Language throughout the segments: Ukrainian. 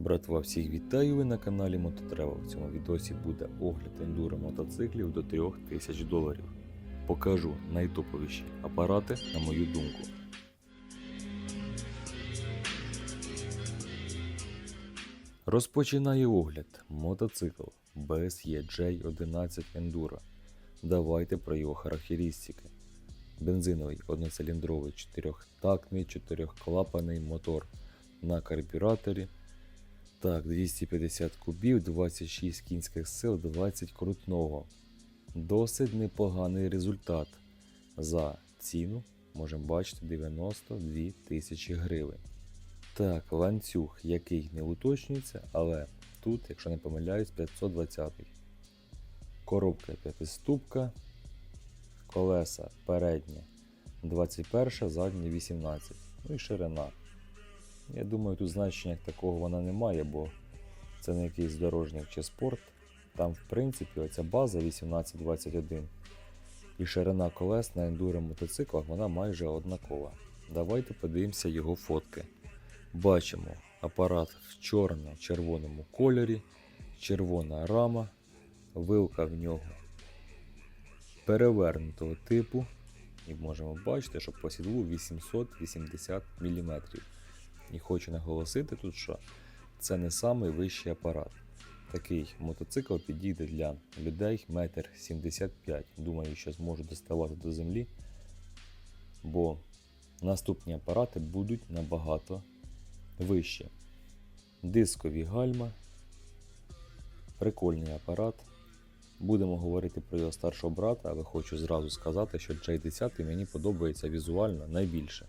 Братва, всіх вітаю ви на каналі Мототрево. В цьому відосі буде огляд ендуро мотоциклів до 3000 доларів. Покажу найтоповіші апарати, на мою думку. Розпочинаю огляд. Мотоцикл BSE J11 Enduro. Давайте про його характеристики. Бензиновий одноциліндровий чотирьохтактний чотирьохклапаний мотор на карбюраторі. Так, 250 кубів, 26 кінських сил, 20 крутного. Досить непоганий результат. За ціну можемо бачити 92 тисячі гривень. Так, ланцюг, який не уточнюється, але тут, якщо не помиляюсь, 520. Коробка п'ятиступка, колеса переднє 21, заднє 18. Ну і ширина. Я думаю, тут значення такого вона не має, бо це не якийсь дорожник чи спорт. Там, в принципі, оця база 1821 і ширина колес на ендуро мотоциклах вона майже однакова. Давайте подивимося його фотки. Бачимо апарат в чорно-червоному кольорі, червона рама, вилка в нього перевернутого типу. І можемо бачити, що по сідлу 880 мм. І хочу наголосити тут, що це не самий вищий апарат. Такий мотоцикл підійде для людей 1,75 м. Думаю, що зможу доставати до землі, бо наступні апарати будуть набагато вище. Дискові гальма, прикольний апарат. Будемо говорити про його старшого брата, але хочу зразу сказати, що J10 мені подобається візуально найбільше.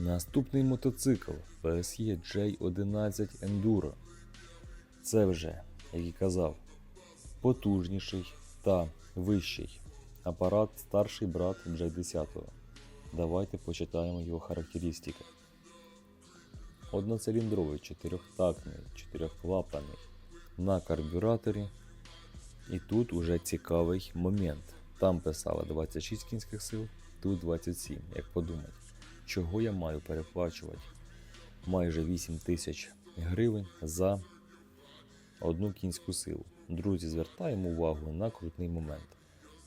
Наступний мотоцикл PSE J11 Enduro. Це вже, як і казав, потужніший та вищий апарат старший брат J10. Давайте почитаємо його характеристики. Одноциліндровий, чотирьохтактний, чотирьохклапаний на карбюраторі. І тут уже цікавий момент. Там писало 26 кінських сил, тут 27. Як подумати, чого я маю переплачувати майже 8 тисяч гривень за одну кінську силу. Друзі, звертаємо увагу на крутний момент.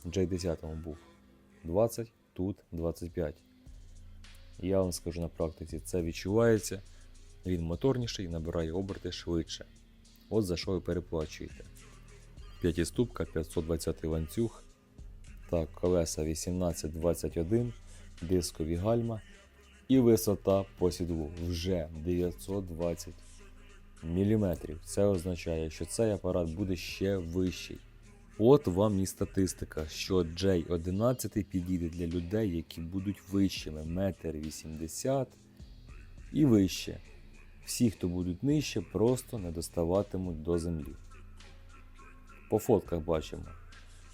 J10 був 20, тут 25. Я вам скажу на практиці, це відчувається. Він моторніший, набирає оберти швидше. От за що ви переплачуєте. П'ятиступка, 520 ланцюг. Так, колеса 1821, дискові гальма. І висота по сідлу вже 920 мм. Це означає, що цей апарат буде ще вищий. От вам і статистика, що J11 підійде для людей, які будуть вищими 1,80 м і вище. Всі, хто будуть нижче, просто не доставатимуть до землі. По фотках бачимо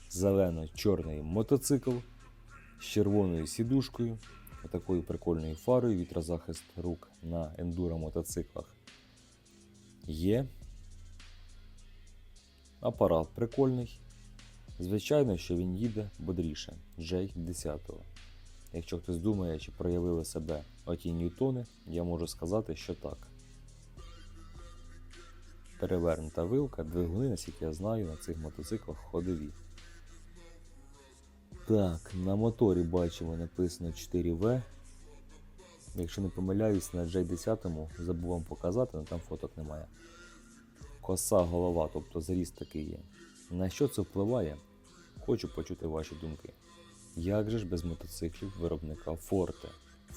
зелено-чорний мотоцикл з червоною сідушкою, такою прикольною фарою, вітрозахист рук на ендуро мотоциклах. Є. Апарат прикольний. Звичайно, що він їде бодріше J10. Якщо хтось думає, чи проявили себе оті ньютони, я можу сказати, що так. Перевернута вилка, двигуни, наскільки я знаю, на цих мотоциклах ходові. Так, на моторі бачимо написано 4V. Якщо не помиляюсь, на J10 забув вам показати, але там фоток немає. Коса голова, тобто зріст такий є. На що це впливає? Хочу почути ваші думки. Як же ж без мотоциклів виробника Forte?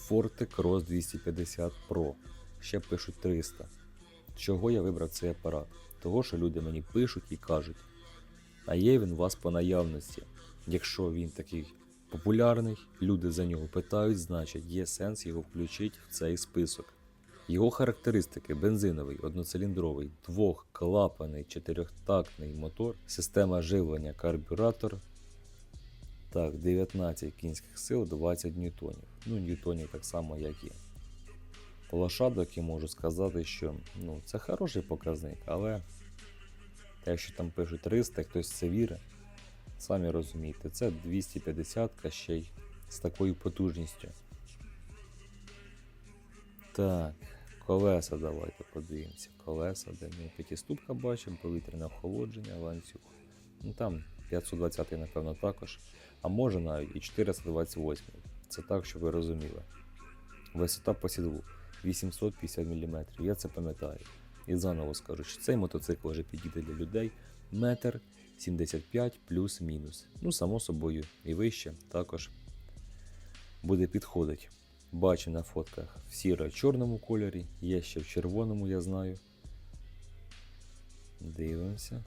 Forte Cross 250 Pro. Ще пишуть 300. Чого я вибрав цей апарат? Того, що люди мені пишуть і кажуть, а є він у вас по наявності. Якщо він такий популярний, люди за нього питають, значить є сенс його включити в цей список. Його характеристики: бензиновий, одноциліндровий, двохклапаний, чотирьохтактний мотор, система живлення карбюратор. Так, 19 кінських сил, 20 ньютонів. Ну, ньютонів так само, як і лошадок, і можу сказати, що ну, це хороший показник, але якщо там пишуть 300, хтось це вірить, самі розумієте, це 250 ще й з такою потужністю. Так, Колеса давайте подивимося. Колеса, де ми п'ятиступка бачимо, повітряне охолодження, ланцюг. Ну там 520 напевно також. А може навіть і 428. Це так, щоб ви розуміли. Висота по сідлу 850 мм. Я це пам'ятаю. І заново скажу, що цей мотоцикл вже підійде для людей метр 75 плюс-мінус. Ну, само собою, і вище також буде підходить. Бачу на фотках в сіро-чорному кольорі, є ще в червоному, я знаю. Дивимося.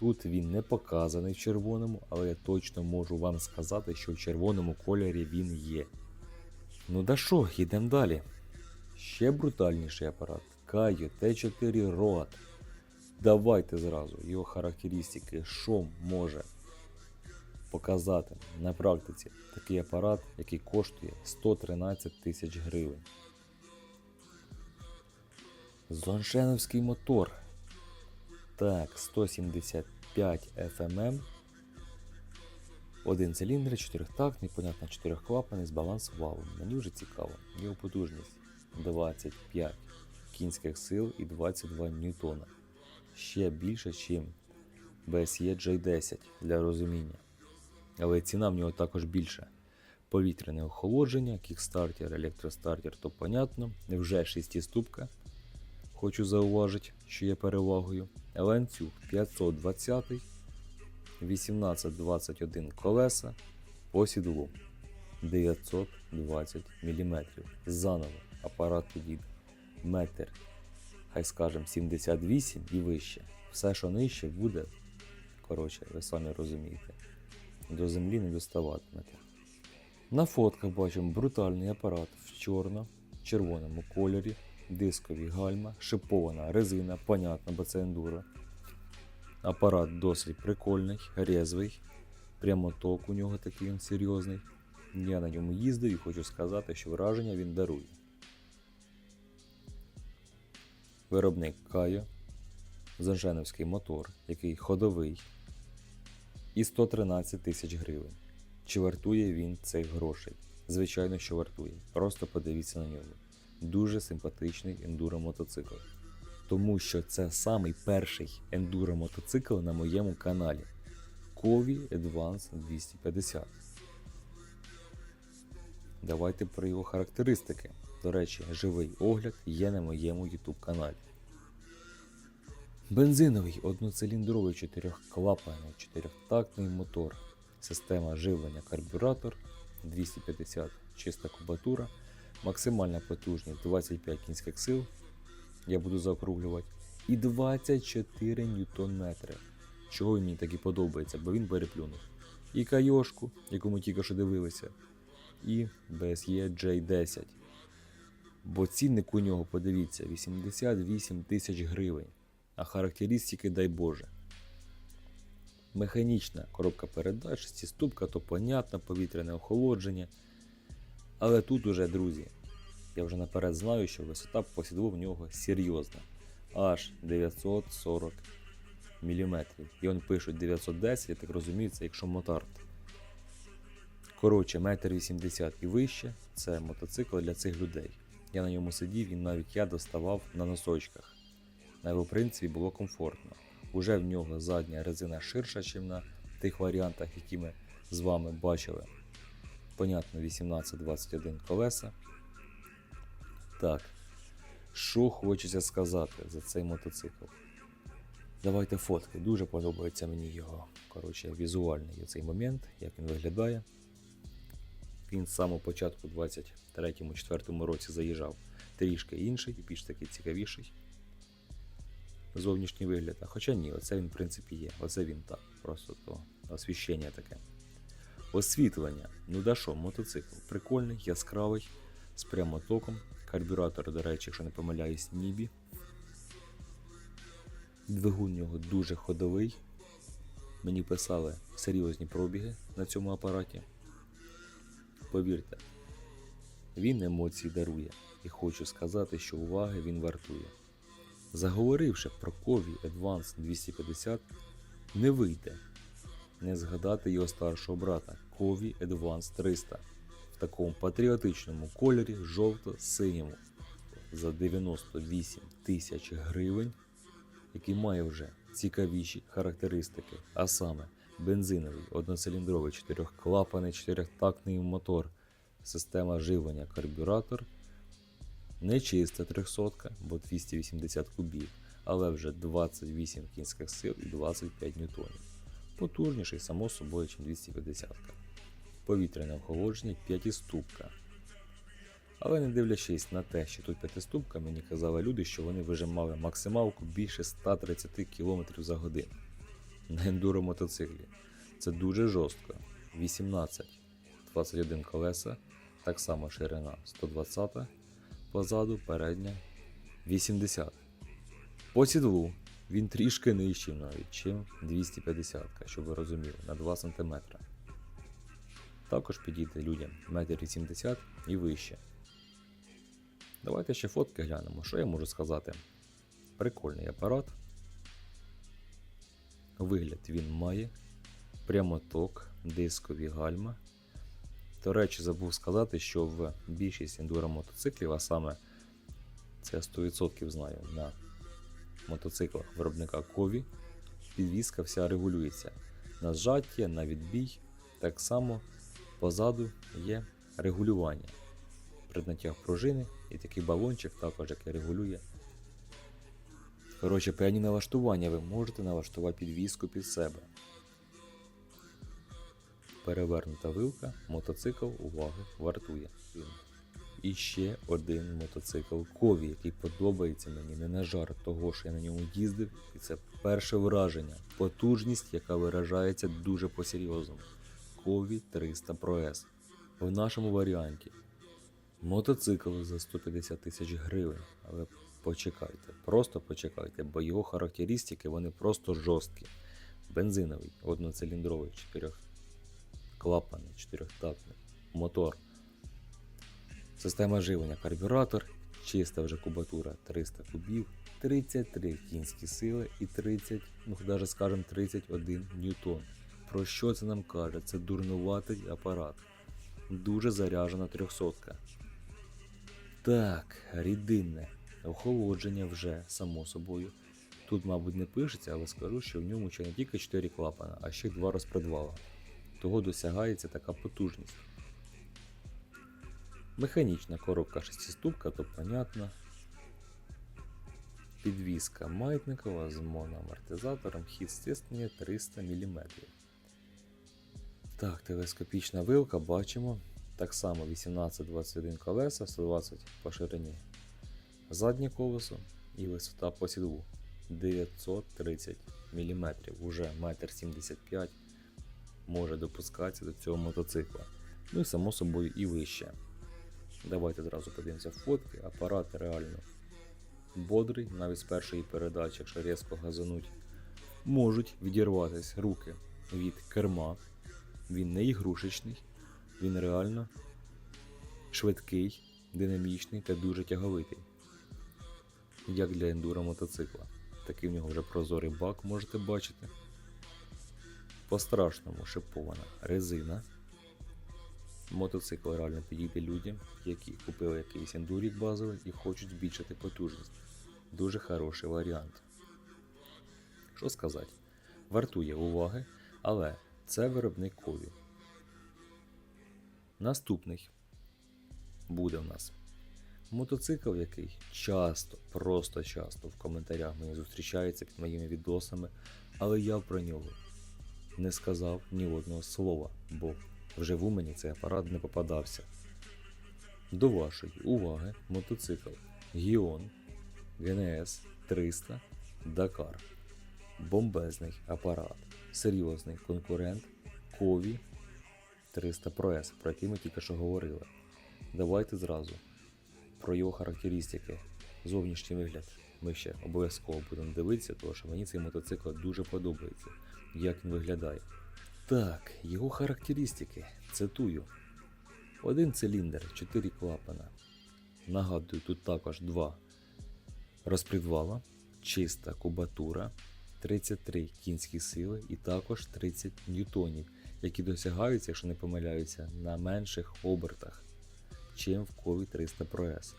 Тут він не показаний в червоному, але я точно можу вам сказати, що в червоному кольорі він є. Ну да що, йдемо далі. Ще брутальніший апарат. Кайо Т4 Road. Давайте зразу його характеристики, що може показати на практиці такий апарат, який коштує 113 тисяч гривень. Зоншеновський мотор. Так, 175 FMM. Один циліндр, чотирьохтактний, понятно, чотирьохклапаний з баланс валом. Мені вже цікаво. Його потужність 25 кінських сил і 22 ньютона. Ще більше, ніж BSE J10 для розуміння. Але ціна в нього також більша. Повітряне охолодження, кікстартер, електростартер, то понятно. Вже шестиступка. Хочу зауважити, що є перевагою. Ланцюг 520, 1821 колеса по сідлу 920 мм. Заново апарат підійде метр, хай скажем 78 і вище. Все, що нижче, буде, коротше, ви самі розумієте, до землі не доставатимете. На фотках бачимо брутальний апарат в чорно-червоному кольорі, дискові гальма, шипована резина, понятно, бо це ендуро. Апарат досить прикольний, резвий. Прямоток у нього такий він серйозний. Я на ньому їздив і хочу сказати, що враження він дарує. Виробник Кайо, Зонженовський мотор, який ходовий, і 113 тисяч гривень. Чи вартує він цих грошей? Звичайно, що вартує. Просто подивіться на нього. Дуже симпатичний ендуро мотоцикл. Тому що це самий перший ендуро мотоцикл на моєму каналі. Кові Advance 250. Давайте про його характеристики. До речі, живий огляд є на моєму YouTube каналі. Бензиновий одноциліндровий чотирьохклапаний чотирьохтактний мотор. Система живлення карбюратор 250 чиста кубатура, максимальна потужність 25 кінських сил. Я буду заокруглювати. І 24 ньютон-метри. Чого він мені так і подобається, бо він переплюнув. І кайошку, яку ми тільки що дивилися, і BSE J10. Бо цінник у нього, подивіться, 88 тисяч гривень. А характеристики, дай Боже. Механічна коробка передач, шестиступка, то понятно, повітряне охолодження. Але тут уже, друзі, я вже наперед знаю, що висота по сідлу в нього серйозна. Аж 940 мм. І он пишуть 910, я так розумію, це якщо мотард. Коротше, 1,80 м і вище це мотоцикл для цих людей. Я на ньому сидів і навіть я доставав на носочках. На його принципі було комфортно. Уже в нього задня резина ширша, ніж на тих варіантах, які ми з вами бачили. Понятно, 18-21 колеса. Так, що хочеться сказати за цей мотоцикл? Давайте фотки. Дуже подобається мені його. Коротше, візуальний цей момент, як він виглядає. Він з самого початку 23-4 році заїжджав трішки інший і більш такий цікавіший. Зовнішній вигляд. А хоча ні, оце він в принципі є. Оце він так. Просто то освіщення таке. Освітлення. Ну да що, мотоцикл. Прикольний, яскравий, з прямотоком. Карбюратор, до речі, якщо не помиляюсь, Нібі. Двигун у нього дуже ходовий. Мені писали серйозні пробіги на цьому апараті. Повірте, він емоції дарує. І хочу сказати, що уваги він вартує. Заговоривши про Кові Advance 250, не вийде не згадати його старшого брата Кові Advance 300 в такому патріотичному кольорі жовто-синьому. за 98 тисяч гривень, який має вже цікавіші характеристики, а саме бензиновий, одноциліндровий, чотирьохклапаний, чотирьохтактний мотор, система живлення, карбюратор, не чиста 300, бо 280 кубів, але вже 28 кінських сил і 25 ньютонів. Потужніший, само собою, ніж 250. Повітряне охолодження 5 ступка. Але не дивлячись на те, що тут п'ятиступка, мені казали люди, що вони вижимали максималку більше 130 км за годину на ендуро мотоциклі. Це дуже жорстко. 18, 21 колеса, так само ширина 120 позаду, передня 80. По сідлу він трішки нижчий навіть, чим 250, щоб ви розуміли, на 2 см. Також підійде людям 1,80 м і вище. Давайте ще фотки глянемо. Що я можу сказати? Прикольний апарат. Вигляд він має. Прямоток, дискові гальма. До речі, забув сказати, що в більшість ендуро мотоциклів, а саме це 100% знаю на мотоциклах виробника Кові, підвізка вся регулюється. На зжаття, на відбій. Так само позаду є регулювання. При пружини і такий балончик також, який регулює. Коротше, певні налаштування ви можете налаштувати підвіску під себе. Перевернута вилка, мотоцикл, уваги, вартує. І ще один мотоцикл Кові, який подобається мені не на жарт того, що я на ньому їздив, і це перше враження, потужність, яка виражається дуже по-серйозному. Кові 300 Pro S. В нашому варіанті мотоцикл за 150 тисяч гривень. Але почекайте, просто почекайте, бо його характеристики вони просто жорсткі. Бензиновий, одноциліндровий, чотирьохклапаний, чотирьохтактний, мотор. Система живлення, карбюратор, чиста вже кубатура 300 кубів, 33 кінські сили і 30, ну навіть скажемо 31 ньютон. Про що це нам каже? Це дурнуватий апарат. Дуже заряжена 300. Так, рідинне. Охолодження вже, само собою. Тут, мабуть, не пишеться, але скажу, що в ньому ще не тільки 4 клапана, а ще й 2 розпредвала. Того досягається така потужність. Механічна коробка шестиступка, то понятно. Підвізка маятникова з моноамортизатором, хід стиснення 300 мм. Так, телескопічна вилка бачимо. Так само 18-21 колеса, 120 по ширині. Заднє колесо і висота по сідлу 930 мм. Уже 1,75 м може допускатися до цього мотоцикла. Ну і само собою і вище. Давайте одразу подивимося фотки. Апарат реально бодрий, навіть з першої передачі, якщо різко газануть, можуть відірватися руки від керма. Він не ігрушечний, він реально швидкий, динамічний та дуже тяговитий. Як для ендуро мотоцикла. Такий в нього вже прозорий бак можете бачити. По-страшному шипована резина. Мотоцикл реально підійде людям, які купили якийсь ендурік базовий і хочуть збільшити потужність. Дуже хороший варіант. Що сказати? Вартує уваги, але це виробник кові. Наступний буде в нас мотоцикл, який часто, просто часто в коментарях мені зустрічається під моїми відосами, але я про нього не сказав ні одного слова, бо вживу мені цей апарат не попадався. До вашої уваги мотоцикл Гіон ГНС 300 Dakar. Бомбезний апарат, серйозний конкурент Кові 300 Pro S, про який ми тільки що говорили. Давайте зразу про його характеристики. Зовнішній вигляд ми ще обов'язково будемо дивитися, тому що мені цей мотоцикл дуже подобається, як він виглядає. Так, його характеристики. Цитую. Один циліндр, 4 клапана. Нагадую, тут також два розпредвала, чиста кубатура, 33 кінські сили і також 30 ньютонів, які досягаються, якщо не помиляюся, на менших обертах, чим в кові 300 Pro S.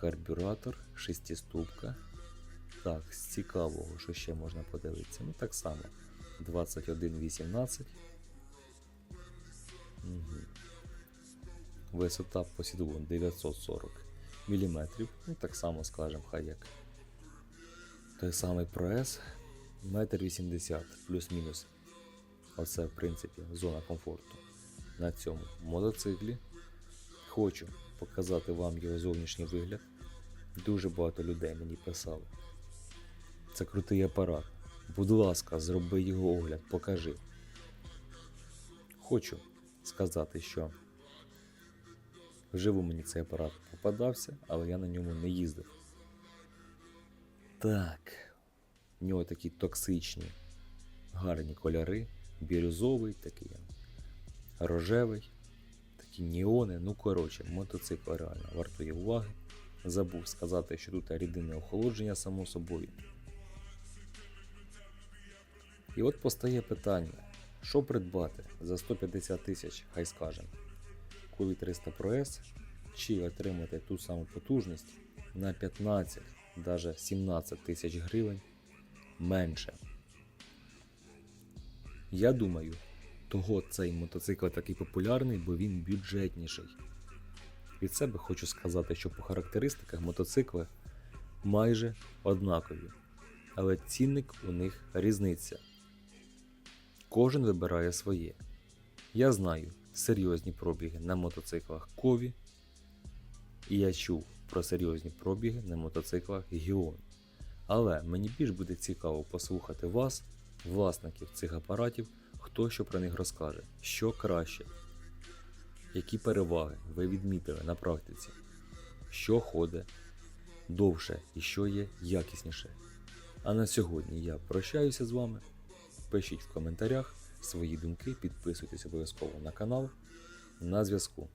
карбюратор, шестиступка. Так, з цікавого, що ще можна подивитися. Ну так само. 2118. Угу. Висота посідову 940 мм. Ну так само скажемо, хай як. Той самий прес. 1,80 м плюс-мінус. Оце, в принципі, зона комфорту на цьому мотоциклі. Хочу показати вам його зовнішній вигляд. Дуже багато людей мені писали. Це крутий апарат. Будь ласка, зроби його огляд, покажи. Хочу сказати, що вживу мені цей апарат попадався, але я на ньому не їздив. Так, в нього такі токсичні, гарні кольори, бірюзовий такий, рожевий, такі неони. Ну, коротше, мотоцикл реально вартує уваги. Забув сказати, що тут рідинне охолодження, само собою. І от постає питання: що придбати за 150 тисяч, хай скажемо, Куві 300 Pro S, чи отримати ту саму потужність на 15, навіть 17 тисяч гривень менше. Я думаю, того цей мотоцикл такий популярний, бо він бюджетніший. Від себе хочу сказати, що по характеристиках мотоцикли майже однакові, але цінник у них різниця. Кожен вибирає своє. Я знаю серйозні пробіги на мотоциклах Кові, і я чув про серйозні пробіги на мотоциклах Гіон. Але мені більш буде цікаво послухати вас, власників цих апаратів, хто що про них розкаже, що краще, які переваги ви відмітили на практиці, що ходить довше і що є якісніше. А на сьогодні я прощаюся з вами. Пишіть в коментарях свої думки, підписуйтесь обов'язково на канал. На зв'язку.